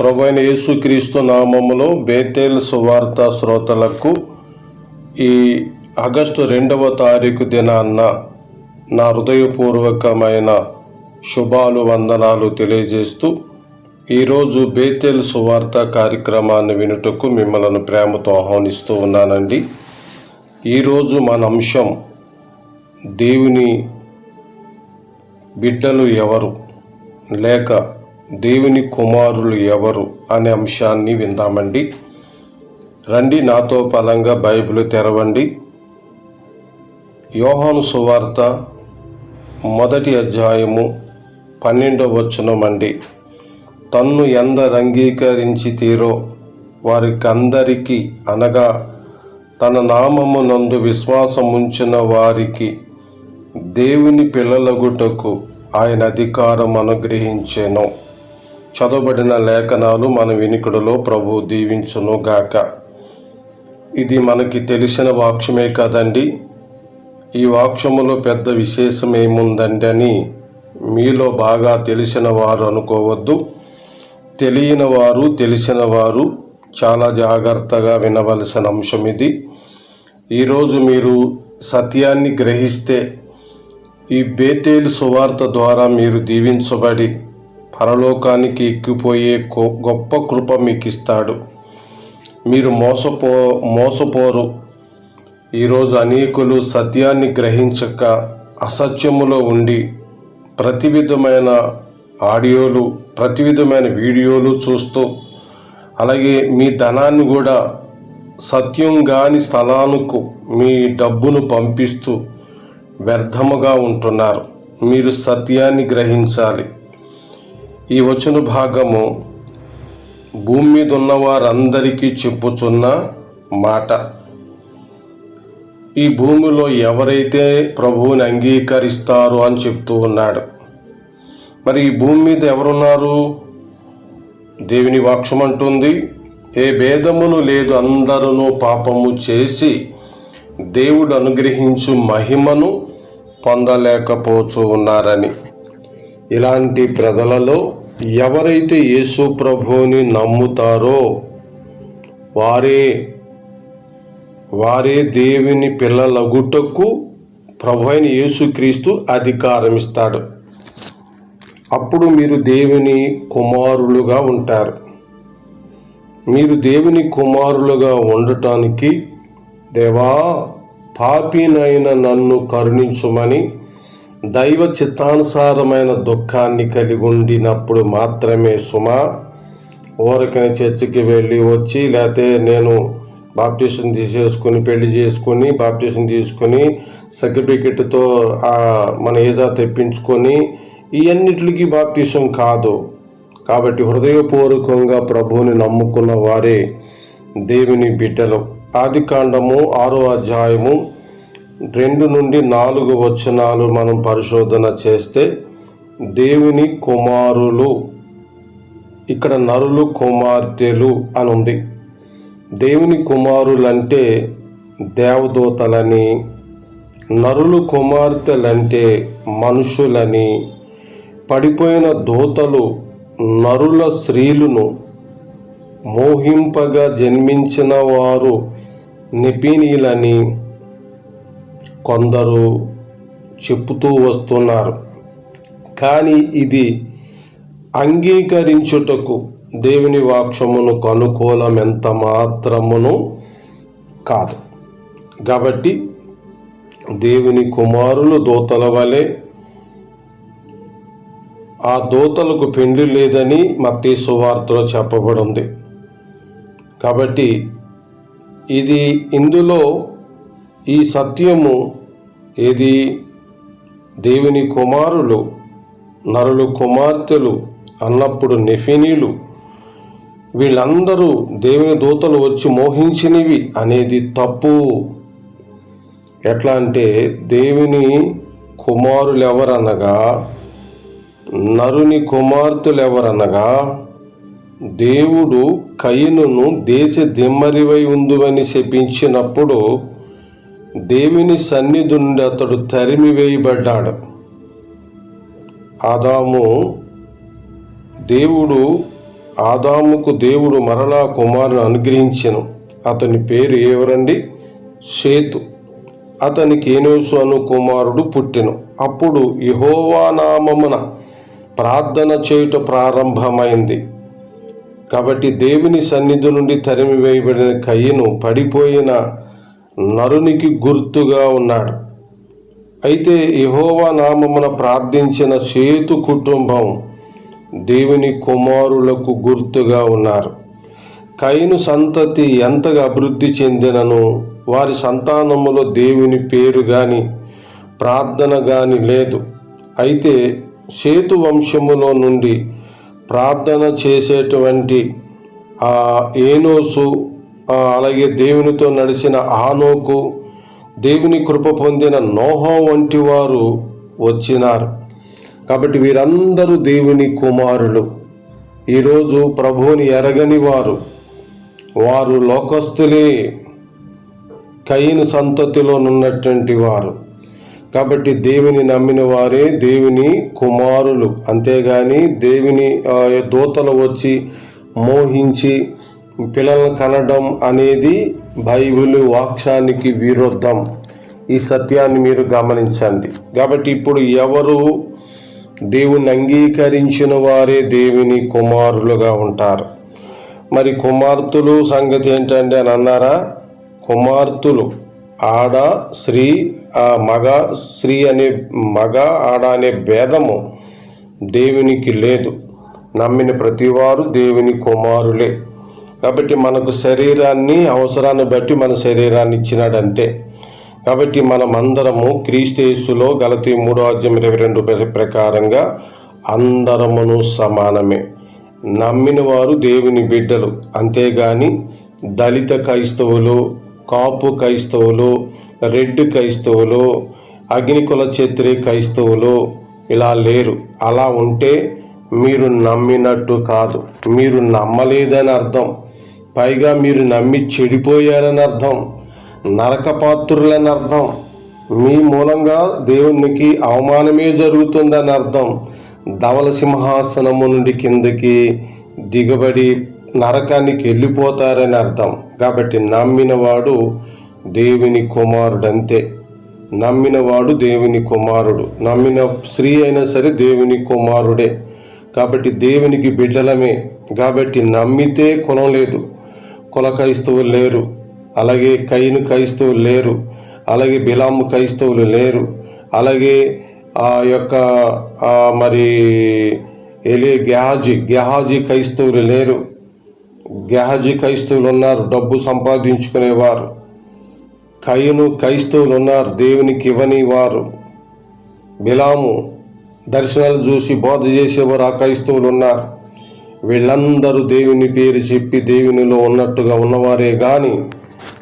ప్రభు అయిన యేసుక్రీస్తు నామములో బేతేల్ సువార్త శ్రోతలకు ఈ ఆగస్టు రెండవ తారీఖు దినాన్న నా హృదయపూర్వకమైన శుభాలు వందనాలు తెలియజేస్తూ ఈరోజు బేతేల్ సువార్త కార్యక్రమాన్ని వినుటకు మిమ్మల్ని ప్రేమతో ఆహ్వానిస్తూ ఉన్నానండి. ఈరోజు మన అంశం దేవుని బిడ్డలు ఎవరు? లేక దేవుని కుమారులు ఎవరు అనే అంశాన్ని విందామండి. రండి నాతో పలంగా బైబిల్ తెరవండి. యోహాను సువార్త మొదటి అధ్యాయము పన్నెండవ వచనమండి. తన్ను ఎందరు అంగీకరించి తీరో వారికందరికీ అనగా తన నామమునందు విశ్వాసముంచిన వారికి దేవుని పిల్లలగుటకు ఆయన అధికారం అనుగ్రహించెను చదవబడిన లేఖనాలు మన వినికుడిలో ప్రభు దీవించును గాక. ఇది మనకి తెలిసిన వాక్యమే కదండి. ఈ వాక్యములో పెద్ద విశేషమేముందండి అని మీలో బాగా తెలిసిన వారు అనుకోవద్దు. తెలియని వారు తెలిసిన వారు చాలా జాగ్రత్తగా వినవలసిన అంశం ఇది. ఈరోజు మీరు సత్యాన్ని గ్రహిస్తే ఈ బేతేలు సువార్త ద్వారా మీరు దీవించబడి పరలోకానికి ఎక్కిపోయే గొప్ప కృప మీకు ఇస్తాడు మీరు మోసపో మోసపోరు. ఈరోజు అనేకులు సత్యాన్ని గ్రహించక అసత్యములో ఉండి ప్రతి విధమైన ఆడియోలు ప్రతి విధమైన వీడియోలు చూస్తూ అలాగే మీ ధనాన్ని కూడా సత్యం కాని స్థలానికి మీ డబ్బును పంపిస్తూ వ్యర్థముగా ఉంటున్నారు. మీరు సత్యాన్ని గ్రహించాలి. ఈ వచన భాగము భూమి మీద ఉన్న వారందరికీ చెప్పుచున్న మాట. ఈ భూమిలో ఎవరైతే ప్రభువుని అంగీకరిస్తారో అని చెప్తూ ఉన్నాడు. మరి ఈ భూమి మీద ఎవరున్నారు? దేవుని వాక్షం అంటుంది ఏ భేదమును లేదు అందరూ పాపము చేసి దేవుడు అనుగ్రహించు మహిమను పొందలేకపోతూ ఉన్నారని. ఇలాంటి ప్రజలలో ఎవరైతే యేసు ప్రభువుని నమ్ముతారో వారే వారే దేవుని పిల్లలగుటకు ప్రభు అయిన యేసుక్రీస్తు అధికారం ఇస్తాడు అప్పుడు మీరు దేవుని కుమారులుగా ఉంటారు. మీరు దేవుని కుమారులుగా ఉండటానికి దేవా పాపినైన నన్ను కరుణించుమని దైవ చిత్తానుసారమైన దుఃఖాన్ని కలిగి ఉండినప్పుడు మాత్రమే సుమ ఊరకని చర్చికి వెళ్ళి వచ్చి లేకపోతే నేను బాప్టిషన్ తీసేసుకుని పెళ్ళి చేసుకుని బాప్టిషన్ తీసుకొని సర్టిఫికెట్తో మన ఏజా తెప్పించుకొని ఇవన్నిటికి బాప్టిషన్ కాదు. కాబట్టి హృదయపూర్వకంగా ప్రభువుని నమ్ముకున్న వారే దేవుని బిడ్డలు. ఆది కాండము ఆరో అధ్యాయము రెండు నుండి నాలుగు వచనాలు మనం పరిశోధన చేస్తే దేవుని కుమారులు ఇక్కడ నరులు కుమార్తెలు అని ఉంది దేవుని కుమారులంటే దేవదూతలని నరులు కుమార్తెలంటే మనుషులని పడిపోయిన దూతలు నరుల స్త్రీలను మోహింపగా జన్మించిన వారు నిపినీలని కొందరు చెప్తూ వస్తున్నారు. కానీ ఇది అంగీకరించుటకు దేవుని వాక్షమునకు అనుకూలం ఎంత మాత్రమును కాదు. కాబట్టి దేవుని కుమారులు దూతల వలె ఆ దూతలకు పెండ్లి లేదని మత్తి సువార్తలో చెప్పబడింది. కాబట్టి ఇది ఇందులో ఈ సత్యము ఏది? దేవుని కుమారులు నరులు కుమార్తెలు అన్నప్పుడు నెఫినీలు. వీళ్ళందరూ దేవుని దూతలు వచ్చి మోహించినవి అనేది తప్పు. ఎట్లా అంటే దేవుని కుమారులు ఎవరనగా నరుని కుమార్తెలు ఎవరనగా దేవుడు కయ్యను దేశ దిమ్మరివై ఉందువని శపించినప్పుడు దేవుని సన్నిధుండి అతడు తరిమి వేయబడ్డాడు ఆదాము దేవుడు ఆదాముకు దేవుడు మరలా కుమారుని అనుగ్రహించను. అతని పేరు ఎవరండి? సేతు అతనికి ఏనోసు అను కుమారుడు పుట్టెను. అప్పుడు నామమున ప్రార్థన చేయుట ప్రారంభమైంది. కాబట్టి దేవుని సన్నిధి నుండి తరిమి వేయబడిన కయ్యను పడిపోయిన నరునికి గుర్తుగా ఉన్నాడు. అయితే యహోవా నామమున ప్రార్థించిన సేతు కుటుంబం దేవుని కుమారులకు గుర్తుగా ఉన్నారు. కైను సంతతి ఎంతగా అభివృద్ధి చెందినను వారి సంతానములో దేవుని పేరు గాని ప్రార్థన గాని లేదు. అయితే సేతు వంశములో నుండి ప్రార్థన చేసేటువంటి ఆ ఏనోసు అలాగే దేవునితో నడిచిన ఆనోకు దేవుని కృప పొందిన నోహం వంటి వారు వచ్చినారు. కాబట్టి వీరందరూ దేవుని కుమారులు. ఈరోజు ప్రభువుని ఎరగని వారు వారు లోకస్తులే కయిన సంతతిలో ఉన్నటువంటి వారు. కాబట్టి దేవుని నమ్మిన వారే దేవుని కుమారులు. అంతేగాని దేవుని దూతలు వచ్చి మోహించి పిల్లలను కనడం అనేది బైబిల్ వాక్యానికి విరుద్ధం. ఈ సత్యాన్ని మీరు గమనించండి. కాబట్టి ఇప్పుడు ఎవరు దేవుని అంగీకరించిన వారే దేవుని కుమారులుగా ఉంటారు. మరి కుమార్తెలు సంగతి ఏంటండి అని అన్నారా? కుమార్తెలు ఆడ స్త్రీ ఆ మగ స్త్రీ అనే మగ ఆడ అనే భేదము దేవునికి లేదు. నమ్మిన ప్రతివారు దేవుని కుమారులే. కాబట్టి మనకు శరీరాన్ని అవసరాన్ని బట్టి మన శరీరాన్ని ఇచ్చినాడు అంతే కాబట్టి మనం అందరము క్రీస్తు గలతీ మూడో అధ్యయం ఇరవై రెండు ప్రకారంగా అందరమును సమానమే. నమ్మిన వారు దేవుని బిడ్డలు. అంతేగాని దళిత క్రైస్తవులు కాపు క్రైస్తవులు రెడ్ క్రైస్తవులు అగ్నికుల క్షత్రియ క్రైస్తవులు ఇలా లేరు. అలా ఉంటే మీరు నమ్మినట్టు కాదు. మీరు నమ్మలేదని అర్థం. పైగా మీరు నమ్మి చెడిపోయారని అర్థం. నరకపాత్రులని అర్థం. మీ మూలంగా దేవునికి అవమానమే జరుగుతుందని అర్థం. ధవల సింహాసనము నుండి కిందకి దిగబడి నరకానికి వెళ్ళిపోతారని అర్థం. కాబట్టి నమ్మినవాడు దేవుని కుమారుడంతే. నమ్మినవాడు దేవుని కుమారుడు. నమ్మిన స్త్రీ అయినా సరే దేవుని కుమారుడే. కాబట్టి దేవునికి బిడ్డలమే. కాబట్టి నమ్మితే కులం లేదు. కుల క్రైస్తవులు లేరు. అలాగే కైను క్రైస్తవులు లేరు. అలాగే బిలాము క్రైస్తవులు లేరు. అలాగే ఆ యొక్క మరి ఎలి గెహాజీ గెహాజీ క్రైస్తవులు లేరు. గెహాజీ క్రైస్తవులు ఉన్నారు డబ్బు సంపాదించుకునేవారు. కయ్యను క్రైస్తవులు ఉన్నారు దేవునికి ఇవ్వని వారు బిలాము దర్శనాలు చూసి బోధ చేసేవారు ఆ క్రైస్తవులు ఉన్నారు. వీళ్ళందరూ దేవుని పేరు చెప్పి దేవునిలో ఉన్నట్టుగా ఉన్నవారే కానీ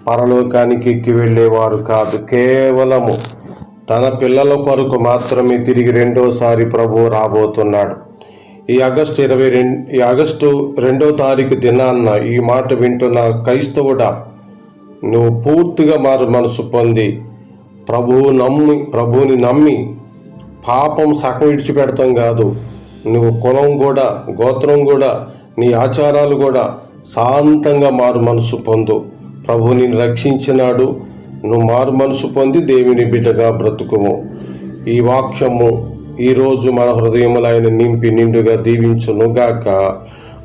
పరలోకానికి ఎక్కి వెళ్ళేవారు కాదు. కేవలము తన పిల్లల కొరకు మాత్రమే తిరిగి రెండోసారి ప్రభు రాబోతున్నాడు. ఈ ఆగస్టు ఇరవై రెండు ఈ ఆగస్టు రెండో తారీఖు దినాన్న ఈ మాట వింటున్న క్రైస్తవుడా నువ్వు పూర్తిగా మారు మనసు పొంది ప్రభువు నమ్మి ప్రభువుని నమ్మి పాపం సగం విడిచిపెడతాం కాదు. నువ్వు కులం కూడా గోత్రం కూడా నీ ఆచారాలు కూడా శాంతంగా మారు మనసు పొందు. ప్రభు నిన్ను రక్షించినాడు. నువ్వు మారు మనసు పొంది దేవుని బిడ్డగా బ్రతుకుము. ఈ వాక్యము ఈరోజు మన హృదయములు ఆయన నింపి నిండుగా దీవించునుగాక.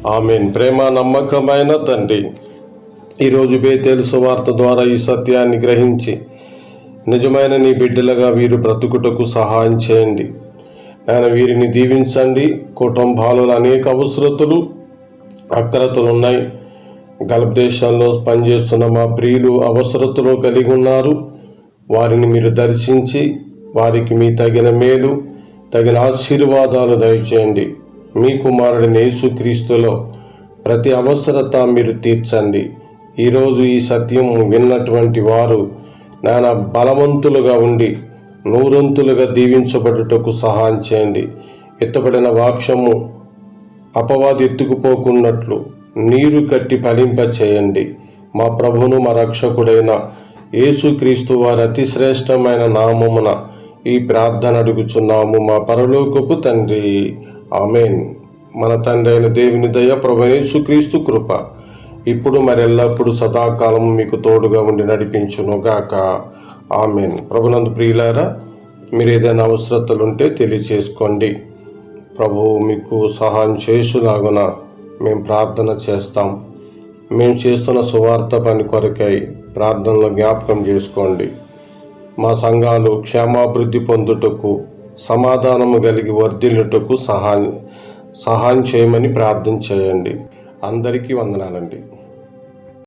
ఆమెన్. ప్రేమ నమ్మకమైన తండ్రి ఈరోజు బేతేలు సువార్త ద్వారా ఈ సత్యాన్ని గ్రహించి నిజమైన నీ బిడ్డలుగా వీరు బ్రతుకుటకు సహాయం చేయండి. ఆయన వీరిని దీవించండి. కుటుంబాలలో అనేక అవసరతలు అక్రతలు ఉన్నాయి. గల్ఫ్ దేశాల్లో పనిచేస్తున్న మా ప్రియులు అవసరతలు కలిగి ఉన్నారు. వారిని మీరు దర్శించి వారికి మీ తగిన మేలు తగిన ఆశీర్వాదాలు దయచేయండి. మీ కుమారుడిని నేసుక్రీస్తులో ప్రతి అవసరత మీరు తీర్చండి. ఈరోజు ఈ సత్యం విన్నటువంటి వారు నాన్న బలవంతులుగా ఉండి నూరంతులుగా దీవించబడుటకు సహాయం చేయండి. ఎత్తబడిన వాక్షము అపవాది ఎత్తుకుపోకున్నట్లు నీరు కట్టి ఫలింప చేయండి మా ప్రభును మా రక్షకుడైన యేసుక్రీస్తు వారి అతి శ్రేష్టమైన నామమున ఈ ప్రార్థన అడుగుచున్నాము. మా పరలోకపు తండ్రి. ఆమెన్. మన తండ్రి అయిన దేవుని దయ ప్రభనేసుక్రీస్తు కృప ఇప్పుడు మరెల్లప్పుడు సదాకాలం మీకు తోడుగా ఉండి నడిపించును గాక ఆమెన్. ప్రభునందు ప్రియులారా మీరు ఏదైనా అవసరతలుంటే తెలియచేసుకోండి. ప్రభువు మీకు సహాయం చేసులాగున మేము ప్రార్థన చేస్తాం. మేము చేస్తున్న సువార్త పని కొరకై ప్రార్థనలో జ్ఞాపకం చేసుకోండి. మా సంఘాలు క్షేమాభివృద్ధి పొందుటకు సమాధానము కలిగి వర్ధిల్లుటకు సహాయం సహాయం చేయమని ప్రార్థన చేయండి. అందరికీ వందనాలండి.